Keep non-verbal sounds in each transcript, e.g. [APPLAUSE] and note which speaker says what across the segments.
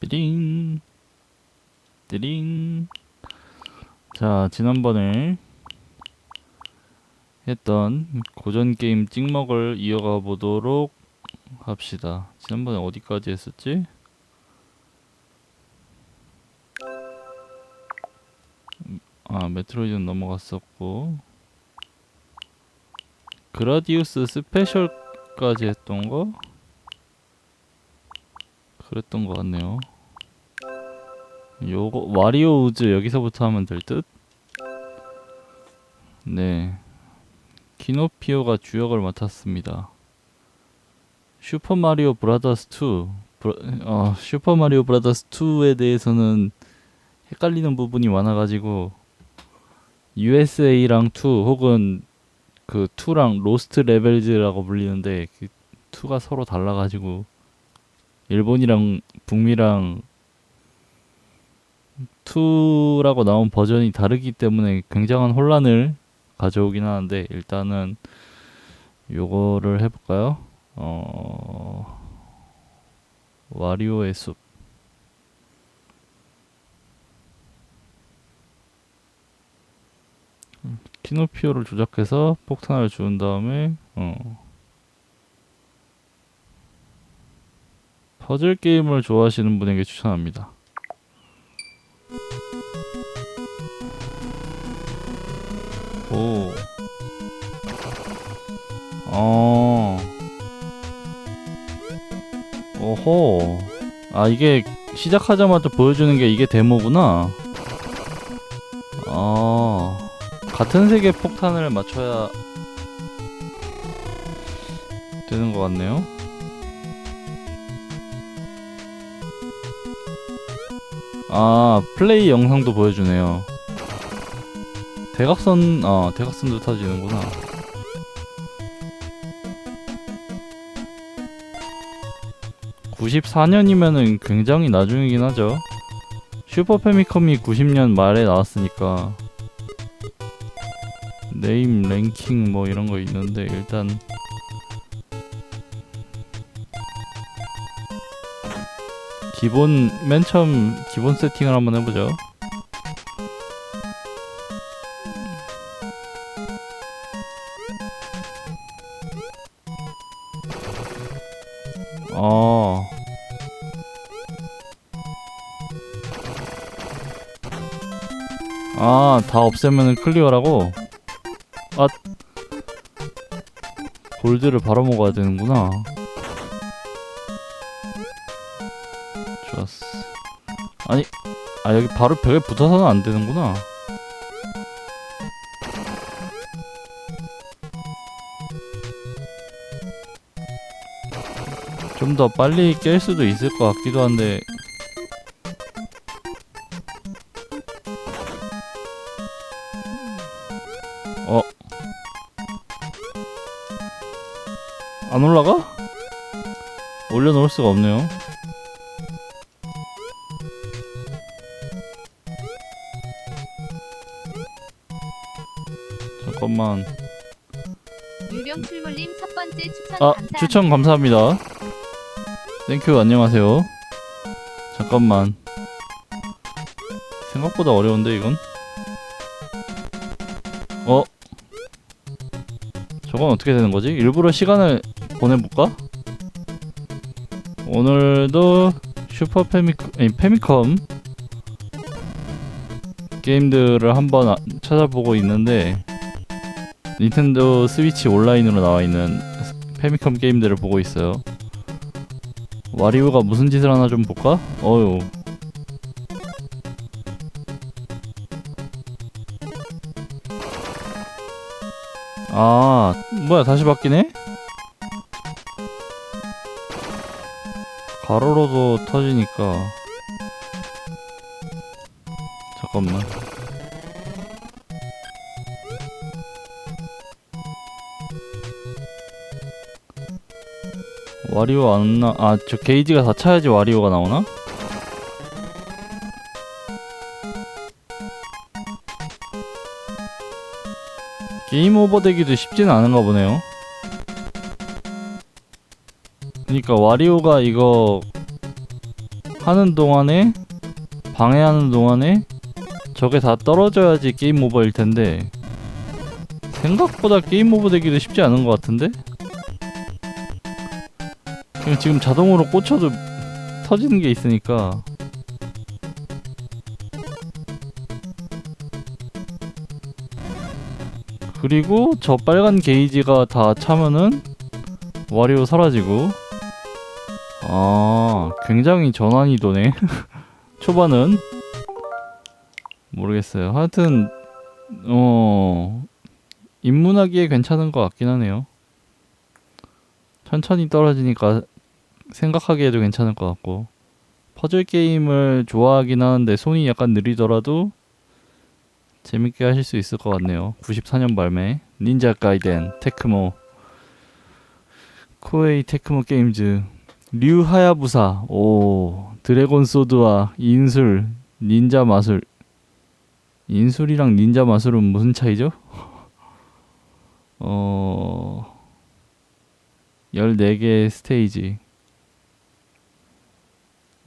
Speaker 1: 띠링 띠링 자 지난번에 했던 고전 게임 찍먹을 이어가 보도록 합시다 지난번에 어디까지 했었지? 음, 아 메트로이드는 넘어갔었고 그라디우스 스페셜까지 했던 거? 그랬던 것 같네요. 요거 와리오 우즈 여기서부터 하면 될 듯? 네. 키노피오가 주역을 맡았습니다. 슈퍼 마리오 브라더스 2. 브라, 어, 슈퍼 마리오 브라더스 2에 대해서는 헷갈리는 부분이 많아가지고 USA랑 2 혹은 그 2랑 로스트 레벨즈라고 불리는데 그 2가 서로 달라가지고 일본이랑 북미랑 2라고 나온 버전이 다르기 때문에 굉장한 혼란을 가져오긴 하는데 일단은 요거를 해볼까요? 어... 와리오의 숲 키노피오를 조작해서 폭탄을 주운 다음에 어... 퍼즐 게임을 좋아하시는 분에게 추천합니다. 오. 어. 오호. 아, 이게 시작하자마자 보여주는 게 이게 데모구나. 아. 같은 색의 폭탄을 맞춰야 되는 것 같네요. 아, 플레이 영상도 보여주네요. 대각선, 어, 대각선도 타지는구나. (94년이면은) 굉장히 나중이긴 하죠 슈퍼 패미컴이 (90년) 말에 나왔으니까 네임 랭킹 뭐 이런 거 있는데 일단 기본 맨 처음 기본 세팅을 한번 해보죠. 어. 아, 다 없애면은 클리어라고? 아. 골드를 바로 먹어야 되는구나. 아 여기 바로 벽에 붙어서는 안 되는구나. 좀 더 빨리 깰 수도 있을 것 같기도 한데. 어. 안 올라가? 올려놓을 수가 없네요. 잠깐만.
Speaker 2: 유령 출몰님 첫 번째 추천
Speaker 1: 아,
Speaker 2: 감사합니다.
Speaker 1: 추천 감사합니다. 땡큐, 안녕하세요. 잠깐만. 생각보다 어려운데, 이건? 어? 저건 어떻게 되는 거지? 일부러 시간을 보내볼까? 오늘도 슈퍼 페미컴, 아니, 페미컴 게임들을 한번 아- 찾아보고 있는데, 닌텐도 스위치 온라인으로 나와 있는 페미컴 게임들을 보고 있어요. 와리오가 무슨 짓을 하나 좀 볼까? 어유. 아, 뭐야, 다시 바뀌네? 가로로도 터지니까. 잠깐만. 와리오 안 나, 아, 저 게이지가 다 차야지 와리오가 나오나? 게임 오버 되기도 쉽지는 않은가 보네요. 그니까 와리오가 이거 하는 동안에 방해하는 동안에 저게 다 떨어져야지 게임 오버일 텐데 생각보다 게임 오버 되기도 쉽지 않은 것 같은데? 그냥 지금 자동으로 꽂혀도 터지는 게 있으니까. 그리고 저 빨간 게이지가 다 차면은 와리오 사라지고. 아 굉장히 전환이도네. [LAUGHS] 초반은. 모르겠어요. 하여튼 어 입문하기에 괜찮은 것 같긴 하네요. 천천히 떨어지니까 생각하기에도 괜찮을 것 같고. 퍼즐 게임을 좋아하긴 하는데 손이 약간 느리더라도 재밌게 하실 수 있을 것 같네요. 94년 발매. 닌자 가이덴 테크모. 코에이 테크모 게임즈. 류 하야부사. 오 드래곤 소드와 인술 닌자 마술. 인술이랑 닌자 마술은 무슨 차이죠? [LAUGHS] 어 14개의 스테이지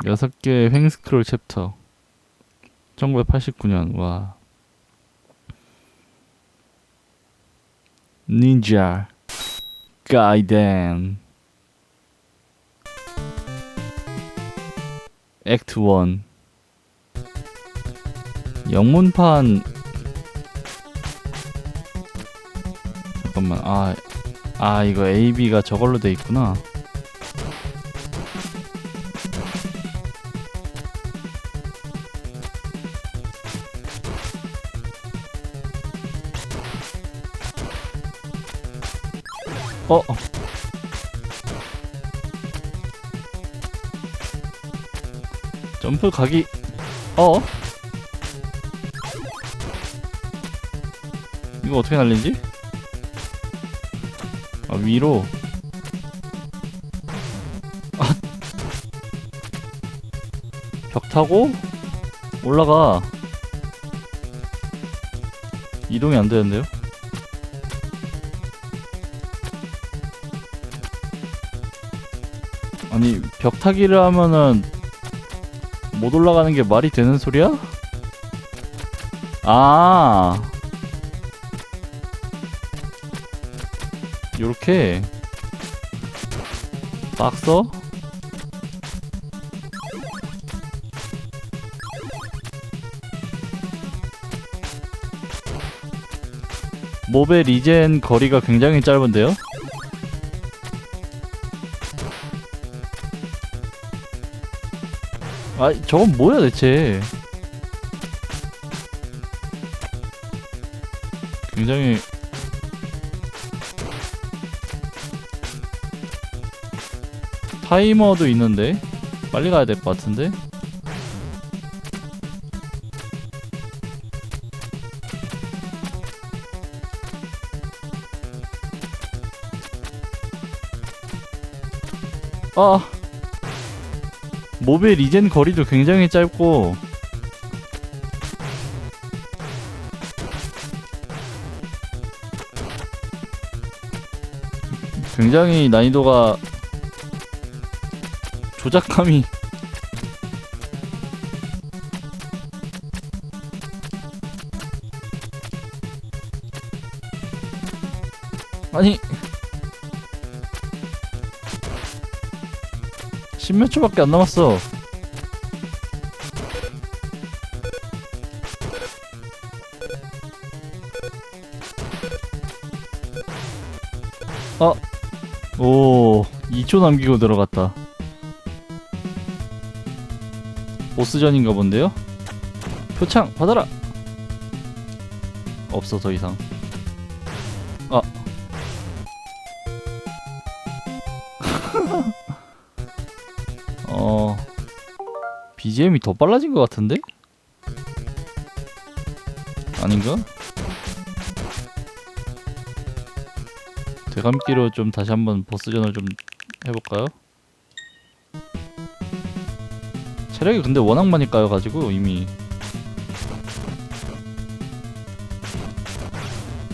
Speaker 1: 6개의 횡스크롤 챕터. 1989년 와 닌자 가이덴 액트 1 영문판. 잠깐만. 아, 아 이거 AB가 저걸로 돼 있구나 어 점프 가기 어 이거 어떻게 날리지? 아 위로 아. 벽 타고 올라가 이동이 안 되는데요? 아니 벽 타기를 하면은 못 올라가는 게 말이 되는 소리야? 아 요렇게 딱 써? 몹의 리젠 거리가 굉장히 짧은데요? 아 저건 뭐야 대체? 굉장히 타이머도 있는데? 빨리 가야 될 것 같은데? 아 몹의 리젠 거리도 굉장히 짧고. 굉장히 난이도가 조작감이. 아니 십몇 초밖에 안 남았어 아, 오, 2초 남기고 들어갔다. 보스전인가 본데요? 표창 받아라. 없어 더 이상. BGM이 더 빨라진 것 같은데? 아닌가? 되감기로 좀 다시 한번 보스전을 좀 해볼까요? 체력이 근데 워낙 많이 까여가지고 이미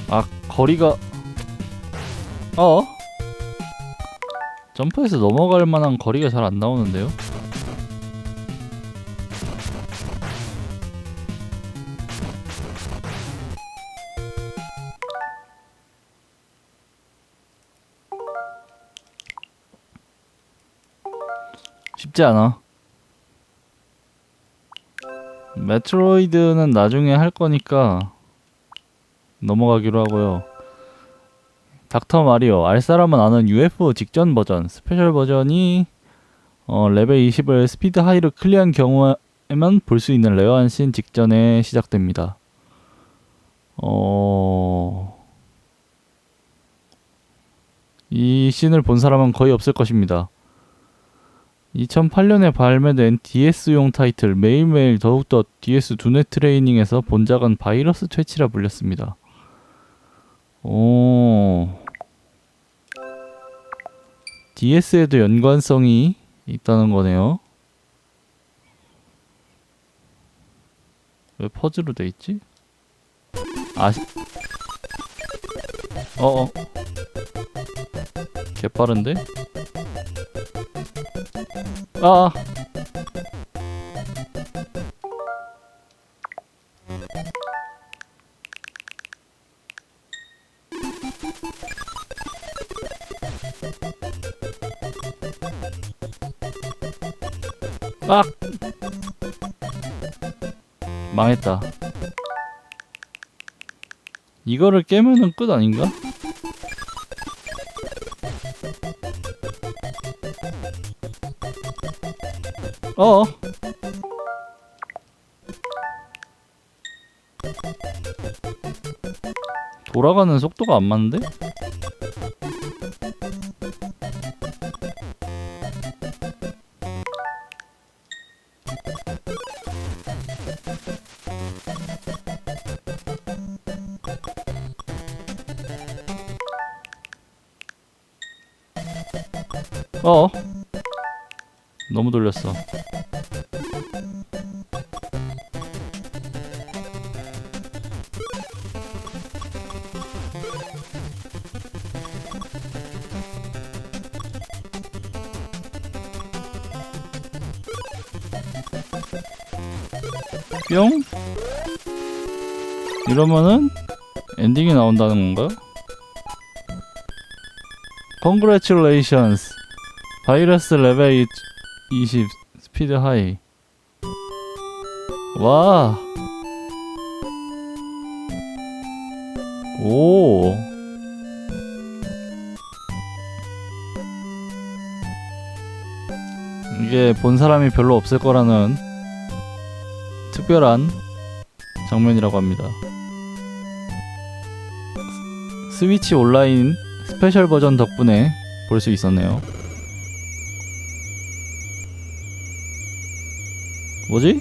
Speaker 1: 아 거리가 어? 점프해서 넘어갈 만한 거리가 잘 안 나오는데요? 쉽지 않아. 메트로이드는 나중에 할 거니까 넘어가기로 하고요. 닥터 마리오 알 사람은 아는 UFO 직전 버전 스페셜 버전이 어, 레벨 20을 스피드 하이로 클리어한 경우에만 볼 수 있는 레어한 씬 직전에 시작됩니다. 어... 이 씬을 본 사람은 거의 없을 것입니다. 2008년에 발매된 DS용 타이틀 매일매일 더욱더 DS 두뇌 트레이닝에서 본작은 바이러스 퇴치라 불렸습니다. 오... DS에도 연관성이 있다는 거네요. 왜 퍼즐로 돼 있지? 아시 어어 개빠른데? 아 아! 망했다. 이거를 깨면은 끝 아닌가? 어. 돌아가는 속도가 안 맞는데? 어. 너무 돌렸어. 이러면은 엔딩이 나온다는 건가? Congratulations 바이러스 레벨 20 스피드 하이 와. 오. 이게 본 사람이 별로 없을 거라는 특별한 장면이라고 합니다. 스위치 온라인 스페셜 버전 덕분에 볼 수 있었네요. 뭐지?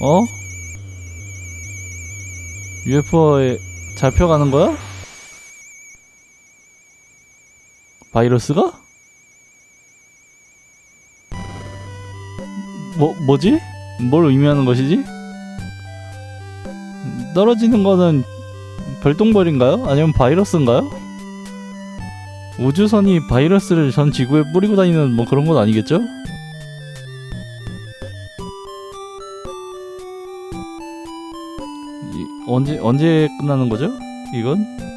Speaker 1: 어? UFO에 잡혀가는 거야? 바이러스가? 뭐, 뭐지? 뭘 의미하는 것이지? 떨어지는 거는 별똥별인가요? 아니면 바이러스인가요? 우주선이 바이러스를 전 지구에 뿌리고 다니는 뭐 그런 건 아니겠죠? 이- 언제 언제 끝나는 거죠? 이건?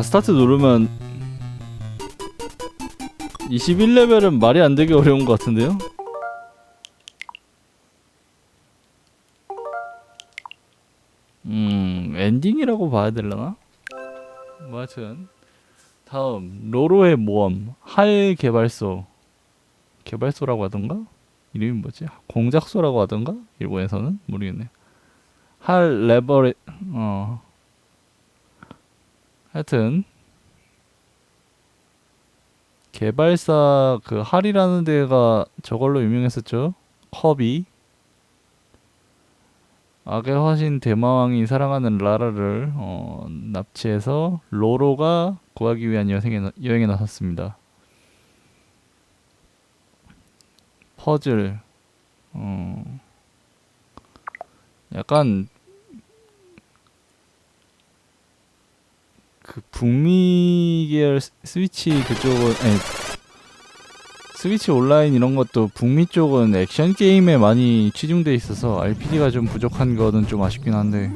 Speaker 1: 아 스타트 누르면 21레벨은 말이 안 되게 어려운 것 같은데요? 음 엔딩이라고 봐야 되려나? 뭐 하여튼 다음 로로의 모험 할 개발소 개발소라고 하던가? 이름이 뭐지? 공작소라고 하던가? 일본에서는 모르겠네 할 레버레 어 하여튼 개발사 그 할이라는 데가 저걸로 유명했었죠. 컵이 악의 화신 대마왕이 사랑하는 라라를 어, 납치해서 로로가 구하기 위한 여행에, 나- 여행에 나섰습니다. 퍼즐 어, 약간 북미 계열 스- 스위치 그쪽은 아니 스위치 온라인 이런 것도 북미 쪽은 액션 게임에 많이 치중돼 있어서 RPG가 좀 부족한 거는 좀 아쉽긴 한데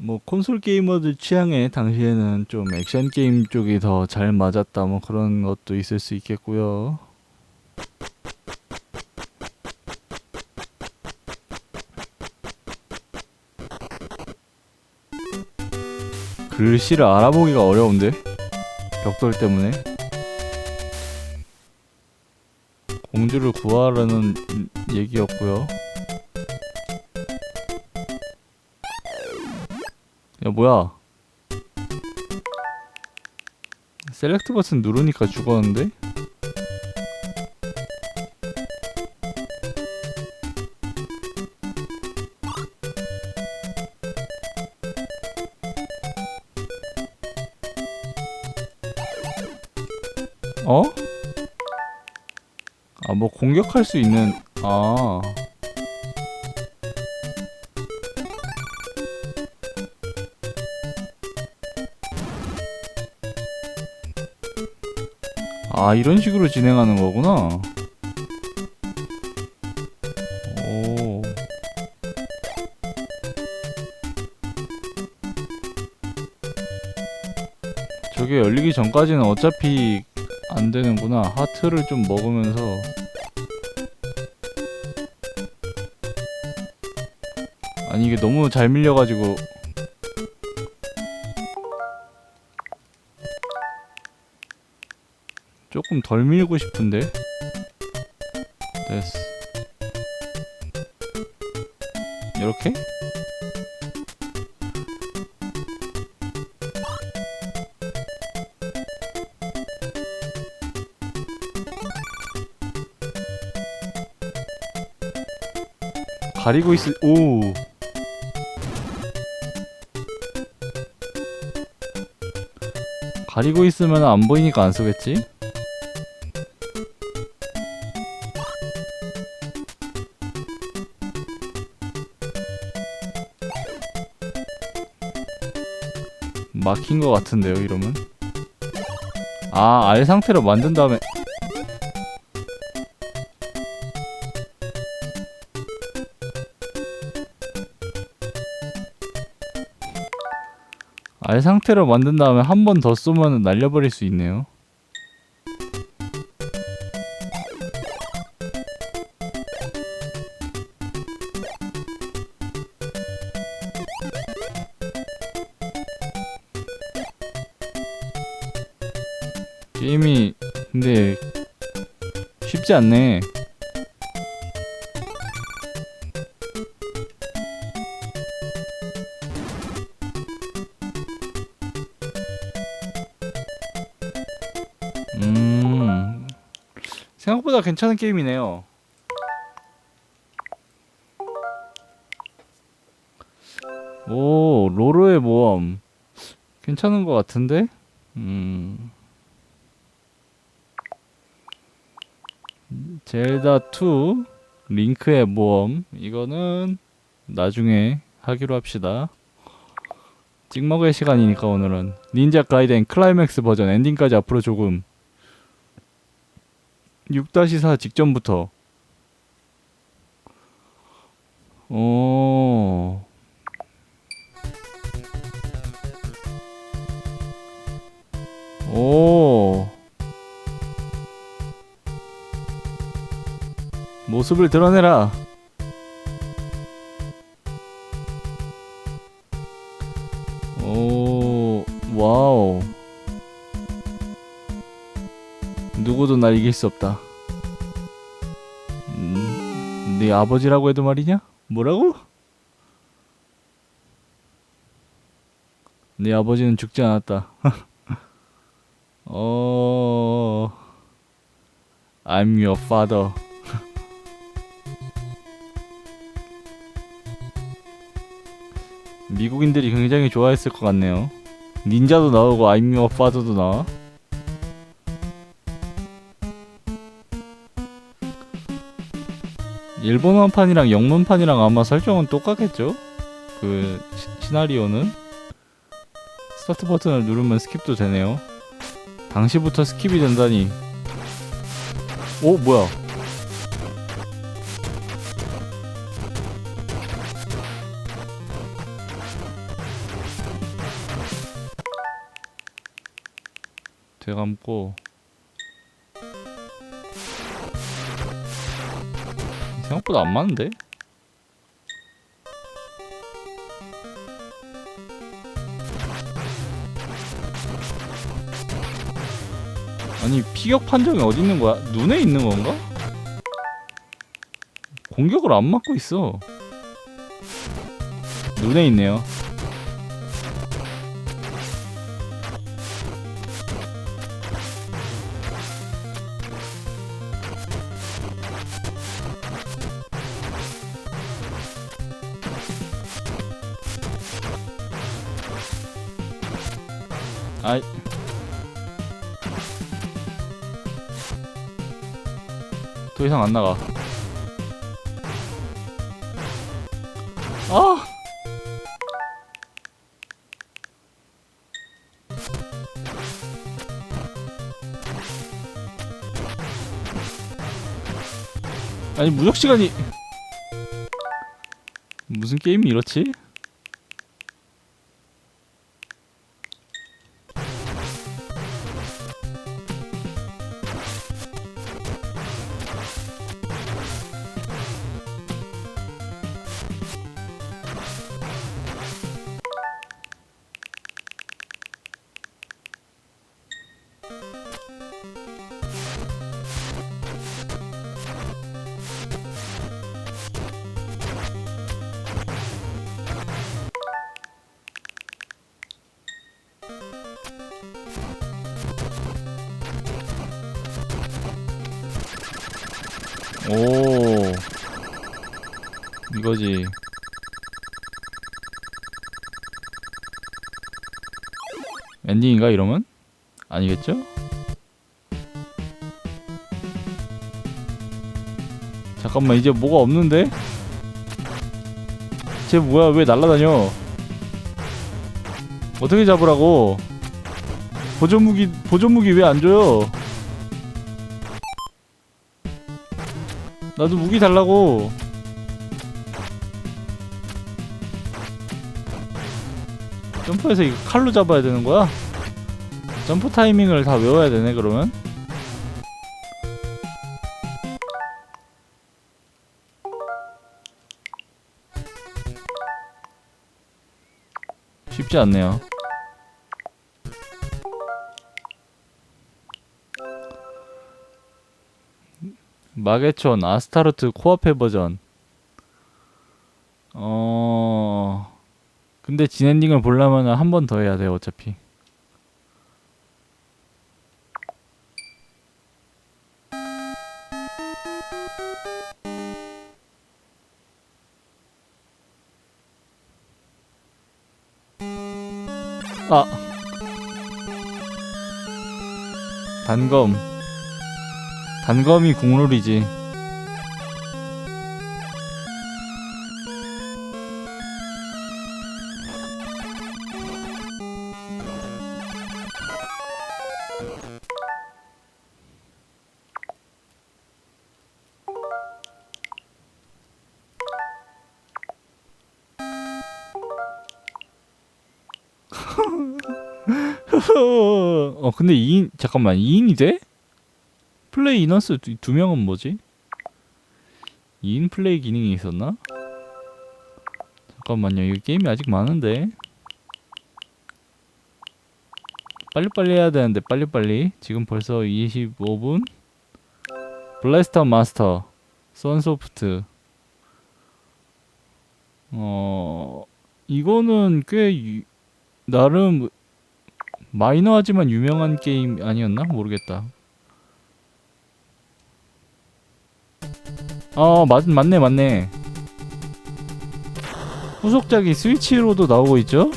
Speaker 1: 뭐 콘솔 게이머들 취향에 당시에는 좀 액션 게임 쪽이 더 잘 맞았다 뭐 그런 것도 있을 수 있겠고요. 글씨를 알아보기가 어려운데 벽돌 때문에 공주를 구하라는 얘기였고요. 야 뭐야 셀렉트 버튼 누르니까 죽었는데? 어? 아 뭐 공격할 수 있는 아 아 이런 식으로 진행하는 거구나. 오. 저게 열리기 전까지는 어차피 안 되는구나. 하트를 좀 먹으면서. 아니 이게 너무 잘 밀려가지고 조금 덜 밀고 싶은데 됐어 이렇게? 가리고 있을 오 가리고 있으면 안 보이니까 안 쓰겠지? 막힌 것 같은데요 이러면 아 알 상태로 만든 다음에. 알 상태로 만든 다음에 한 번 더 쏘면 날려버릴 수 있네요 게임이 근데 쉽지 않네. 음 생각보다 괜찮은 게임이네요. 오 로로의 모험 괜찮은 것 같은데? 음. 젤다 2 링크의 모험. 이거는 나중에 하기로 합시다. 찍먹을 시간이니까 오늘은. 닌자 가이덴 클라이맥스 버전 엔딩까지 앞으로 조금. 6-4 직전부터. 오. 오. 모습을 드러내라. 오, 와우. 누구도 날 이길 수 없다. 음, 네 아버지라고 해도 말이냐? 뭐라고? 네 아버지는 죽지 않았다. [LAUGHS] 어, I'm your father. 미국인들이 굉장히 좋아했을 것 같네요. 닌자도 나오고 아이미와 빠져도 나와. 일본어판이랑 영문판이랑 아마 설정은 똑같겠죠? 그 시, 나리오는 스타트 버튼을 누르면 스킵도 되네요. 당시부터 스킵이 된다니. 오 뭐야? 되감고 생각보다 안 맞는데? 아니 피격 판정이 어디 있는 거야? 눈에 있는 건가? 공격을 안 맞고 있어. 눈에 있네요. 아이. 더 이상 안 나가. 아! 아니 무적 시간이 무슨 게임이 이렇지? 이거지 엔딩인가 이러면? 아니겠죠? 잠깐만 이제 뭐가 없는데? 쟤 뭐야 왜 날라다녀 어떻게 잡으라고 보조무기 보조무기 왜 안 줘요 나도 무기 달라고. 점프해서 이거 칼로 잡아야 되는 거야? 점프 타이밍을 다 외워야 되네 그러면? 쉽지 않네요. 마게촌 아스타르트 코앞의 버전. 어. 근데 진엔딩을 보려면 한 번 더 해야 돼요, 어차피. 아. 단검. 단검이 국룰이지. 근데 2인 잠깐만 2인이 돼? 플레이 인원수 두, 두 명은 뭐지? 2인 플레이 기능이 있었나? 잠깐만요 이거 게임이 아직 많은데 빨리빨리 해야 되는데 빨리빨리 지금 벌써 25분 블래스터 마스터 선소프트 어 이거는 꽤 유- 나름 마이너하지만 유명한 게임 아니었나? 모르겠다. 아 맞, 맞네 맞네 후속작이 스위치로도 나오고 있죠?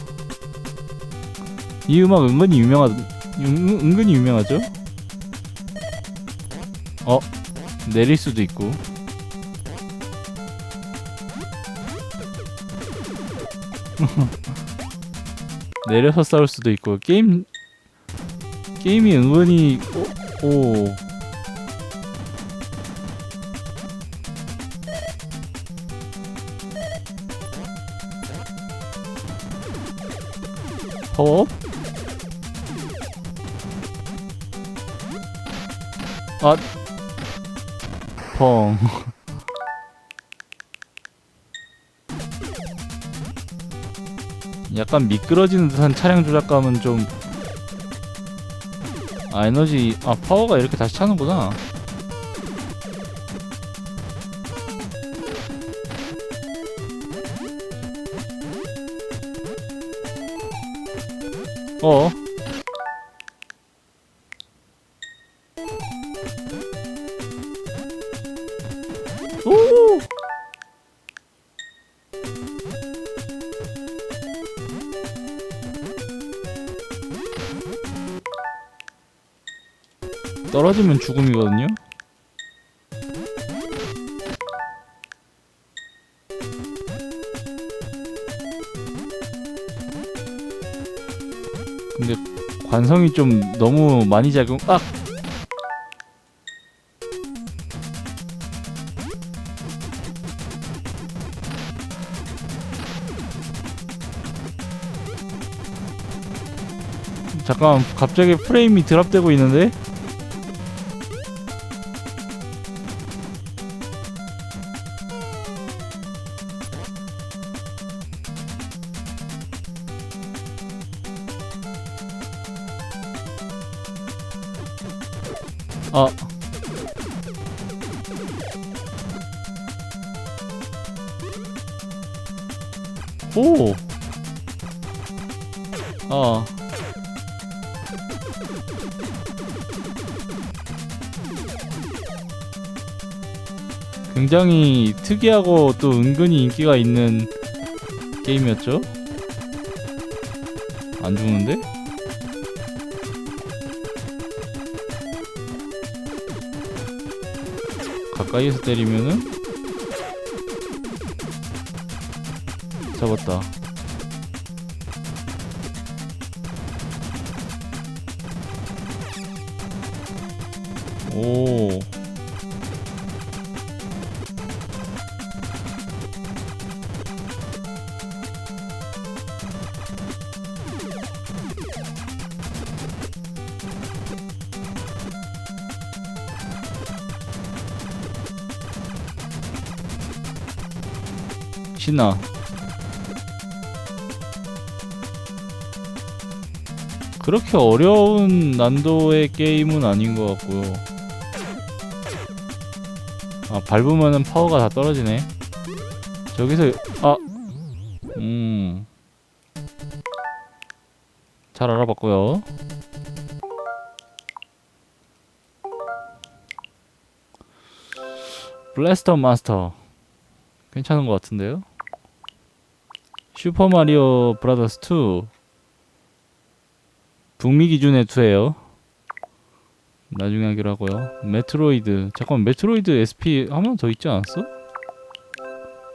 Speaker 1: 이 음악 은근히 유명하 은, 은근히 유명하죠? 어 내릴 수도 있고 [LAUGHS] 내려서 싸울 수도 있고 게임 게임이 은근히 오, 오. 파워업? 아 펑. [LAUGHS] 약간 미끄러지는 듯한 차량 조작감은 좀. 아, 에너지, 아, 파워가 이렇게 다시 차는구나. 어. 떨어지면 죽음이거든요. 근데 관성이 좀 너무 많이 작용. 아! 잠깐 갑자기 프레임이 드랍되고 있는데? 굉장히 특이하고 또 은근히 인기가 있는 게임이었죠? 안 죽는데? 가까이에서 때리면은 잡았다. 오. 그렇게 어려운 난도의 게임은 아닌 것 같고요. 아, 밟으면은 파워가 다 떨어지네. 저기서, 아, 음. 잘 알아봤고요. 블래스터 마스터. 괜찮은 것 같은데요? 슈퍼 마리오 브라더스 2 북미 기준의 2예요. 나중에 하기로 하고요. 메트로이드 잠깐 메트로이드 SP 하나 더 있지 않았어?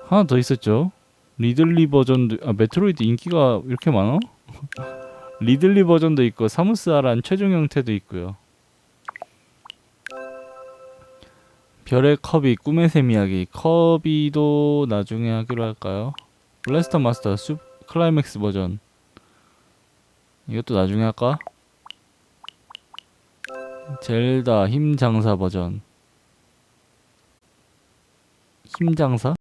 Speaker 1: 하나 더 있었죠. 리들리 버전도 아 메트로이드 인기가 이렇게 많아? [LAUGHS] 리들리 버전도 있고 사무스 아란 최종 형태도 있고요. 별의 커비 꿈의 샘 이야기 커비도 나중에 하기로 할까요? 블래스터 마스터 슈 클라이맥스 버전 이것도 나중에 할까? 젤다 힘 장사 버전 힘 장사?